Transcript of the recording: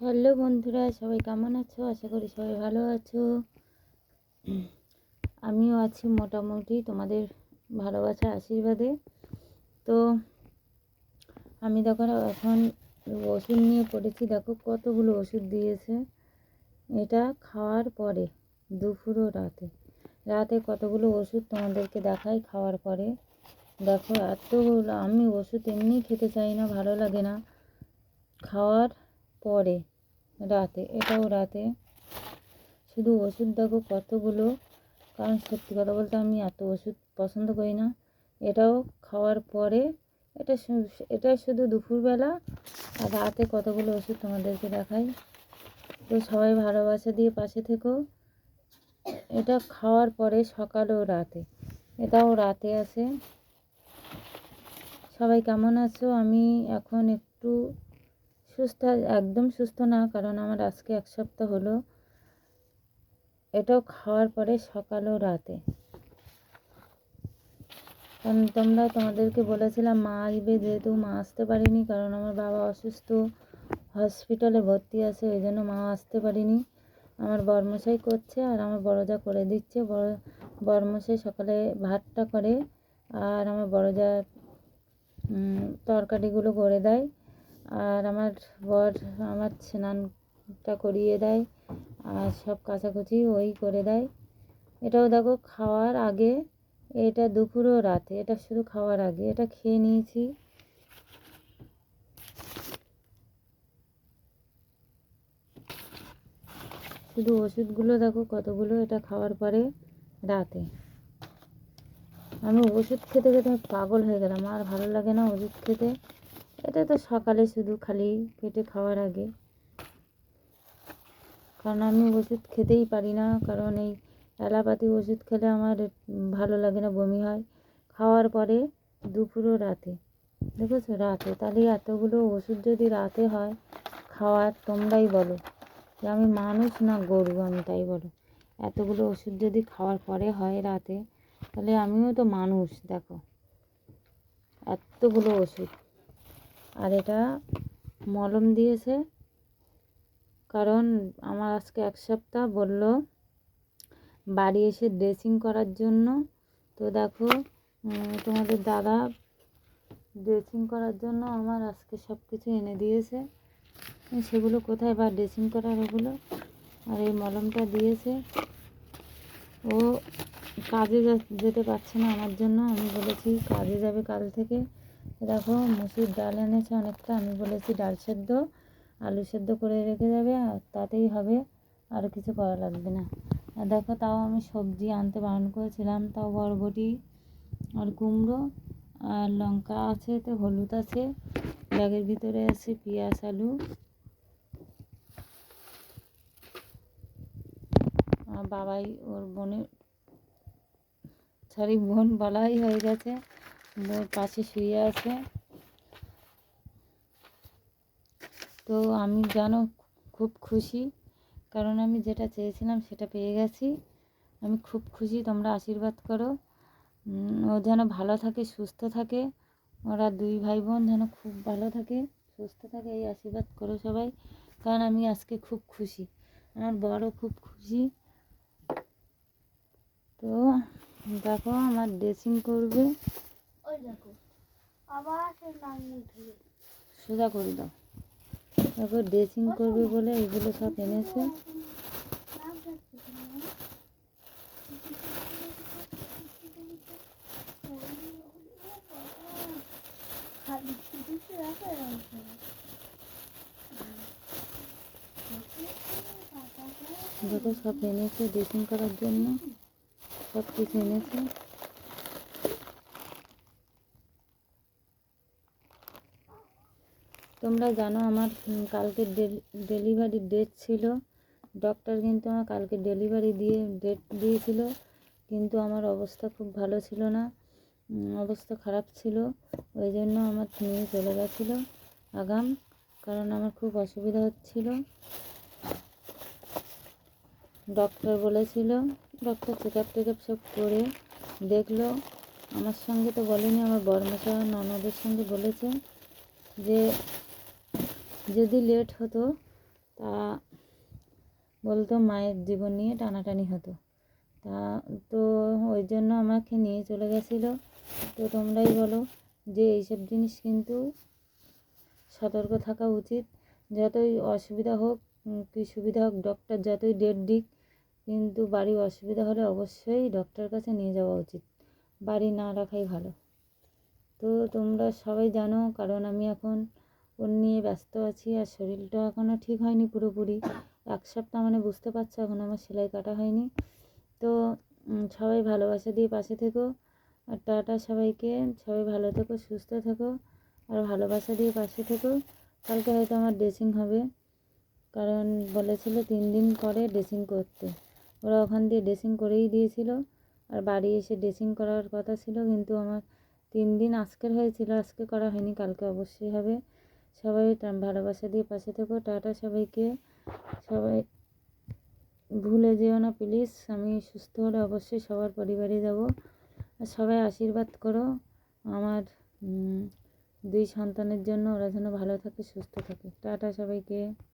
Hello বন্ধুরা, সবাই কেমন আছো? আশা করি সবাই ভালো আছো। আমিও আছি মোটামুটি তোমাদের ভালোবাসার আশীর্বাদে। তো আমি দেখো এখন ওষুধ নিয়ে পড়েছি, দেখো কতগুলো ওষুধ দিয়েছে। এটা খাওয়ার পরে দুপুর ও রাতে। রাতে কতগুলো ওষুধ তোমাদেরকে দেখাই খাওয়ার পরে। দেখো এতগুলো, আমি ওষুধ এমনি খেতে চাই না, ভালো লাগে না। খাওয়ার পরে। রাতে, এটাও রাতে। শুধু ওষুধ দেখো কতগুলো। কারণ সত্যি কথা বলতে আমি এত ওষুধ পছন্দ করি না। এটাও খাওয়ার পরে, এটা এটা শুধু দুপুরবেলা আর রাতে কতগুলো ওষুধ তোমাদেরকে দেখাই। তো সবাই ভালোবাসা দিয়ে পাশে থেকো। এটা খাওয়ার পরে সকাল ও রাতে। এটাও রাতে আছে। সবাই কেমন আছো? আমি এখন একটু সুস্থ, একদম সুস্থ না, কারণ আমার আজকে এক সপ্তাহ হলো। এটাও খাওয়ার পরে সকাল ও রাতে। কারণ তোমরা, তোমাদেরকে বলেছিলাম, মা আসবে যেহেতু মা আসতে পারিনি, কারণ আমার বাবা অসুস্থ, হসপিটালে ভর্তি আছে, ওই জন্য মা আসতে পারিনি। আমার বর্মশাই করছে, আর আমার বড়জা করে দিচ্ছে। বড়, বর্মশাই সকালে ভাতটা করে, আর আমার বড়জা তরকারিগুলো করে দেয়। আর আমার বর আমার স্নানটা করিয়ে দেয় আর সব কাচাকুচি ওই করে দেয়। এটাও দেখো খাওয়ার আগে, এটা দুপুরও রাতে, এটা শুধু খাওয়ার আগে, এটা খেয়ে নিয়েছি। শুধু ওষুধগুলো দেখো কতগুলো, এটা খাওয়ার পরে রাতে। আমি ওষুধ খেতে খেতে পাগল হয়ে গেলাম, আর ভালো লাগে না ওষুধ খেতে। এটা তো সকালে শুধু খালি পেটে খাওয়ার আগে। কারণ আমি ওষুধ খেতেই পারি না, কারণ এই অ্যালাপাতি ওষুধ খেলে আমার ভালো লাগে না, বমি হয়। খাওয়ার পরে দুপুরও রাতে। দেখেছ? রাতে। তাহলে এতগুলো ওষুধ যদি রাতে হয়, খাওয়ার তোমরাই বলো। যে আমি মানুষ না গরু, আমি তাই বলো। এতগুলো ওষুধ যদি খাওয়ার পরে হয় রাতে, তাহলে আমিও তো মানুষ, দেখো। এতগুলো ওষুধ। আর এটা মলম দিয়েছে। কারণ আমার আজকে এক সপ্তাহ বলল বাড়ি এসে ড্রেসিং করার জন্য। তো দেখো তোমাদের দাদা ড্রেসিং করার জন্য আমার আজকে সব কিছু এনে দিয়েছে। সেগুলো কোথায় বা ড্রেসিং করার ওগুলো আর এই মলমটা দিয়েছে। ও কাজে যেতে পারছে না আমার জন্য। আমি বলেছি কাজে যাবে কাল থেকে। দেখো মুসুর ডাল এনেছে অনেকটা, আমি বলেছি ডাল সেদ্ধ, আলু সেদ্ধ করে রেখে যাবে আর তাতেই হবে আর কিছু করা লাগবে না। আর দেখো তাও আমি সবজি আনতে বারণ করেছিলাম, তাও বরবটি আর কুমড়ো আর লঙ্কা আছে তো হলুদ আছে, ব্যাগের ভিতরে আছে পেঁয়াজ, আলু আর বাবাই ওর বোনের, সরি, বোন বলাই হয়ে গেছে। বোন পাশে শুয়ে আছে। তো আমি জানো খুব খুশি, কারণ আমি যেটা চেয়েছিলাম সেটা পেয়ে গেছি। আমি খুব খুশি, তোমরা আশীর্বাদ করো। ও যেন ভালো থাকে, সুস্থ থাকে। ওরা দুই ভাই বোন যেন খুব ভালো থাকে, সুস্থ থাকে, এই আশীর্বাদ করো সবাই। কারণ আমি আজকে খুব খুশি, আমার বড় খুব খুশি। তো দেখো, আমার ড্রেসিং করবে। সোজা করে দাও। তারপর ড্রেসিং করবে বলে এগুলো সব এনেছে। দেখো সব এনেছে ড্রেসিং করার জন্য সব কিছু এনেছে। তোমরা জানো আমার কালকে ডেলিভারি ডেট ছিল। ডক্টর কিন্তু আমার কালকে ডেলিভারি দিয়ে ডেট দিয়েছিল। কিন্তু আমার অবস্থা খুব ভালো ছিল না। অবস্থা খারাপ ছিল। ওই জন্য আমার নিয়ে চলে গেছিল আগাম, কারণ আমার খুব অসুবিধা হচ্ছিল। ডক্টর বলেছিল doctor check up take up সব করে দেখল। আমার সঙ্গে তো বলেনি, আমার বর্মশা ননদের সঙ্গে বলেছে যে যদি লেট হতো, তা বলতো মায়ের জীবন নিয়ে টানাটানি হতো। তা তো ওই জন্য আমাকে নিয়ে চলে গেছিল। তো তোমরাই বলো যে এইসব জিনিস কিন্তু সতর্ক থাকা উচিত। যতই অসুবিধা হোক কি সুবিধা হোক ডক্টর যতই ডেট দিক, কিন্তু বাড়ি অসুবিধা হলে অবশ্যই ডক্টর কাছে নিয়ে যাওয়া উচিত। বাড়ি না রাখাই ভালো। তো তোমরা সবাই জানো, কারণ আমি এখন ওর নিয়ে ব্যস্ত আছি আর শরীরটা এখনও ঠিক হয়নি পুরোপুরি। এক সপ্তাহ মানে বুঝতে পারছ, এখন আমার সেলাই কাটা হয়নি। তো সবাই ভালোবাসা দিয়ে পাশে থেকো। আর টাটা সবাইকে। সবাই ভালো থেকো, সুস্থ থেকো। আর ভালোবাসা দিয়ে পাশে থেকো। কালকে হয়তো আমার ড্রেসিং হবে। কারণ বলেছিল তিন দিন পরে ড্রেসিং করতে। ওরা ওখান দিয়ে ড্রেসিং করেই দিয়েছিল। আর বাড়ি এসে ড্রেসিং করার কথা ছিল, কিন্তু আমার তিন দিন আজকের হয়েছিল। আজকে করা হয়নি, কালকে অবশ্যই হবে। সবাই ভালোবাসা দিয়ে পাশে থেকো। টাটা সবাইকে। সবাই ভুলে যেও না প্লিজ। আমি সুস্থ হলে অবশ্যই সবার পরিবারে যাব। আর সবাই আশীর্বাদ করো। আমার দুই সন্তানের জন্য ওরা যেন ভালো থাকে, সুস্থ থাকে। টাটা সবাইকে।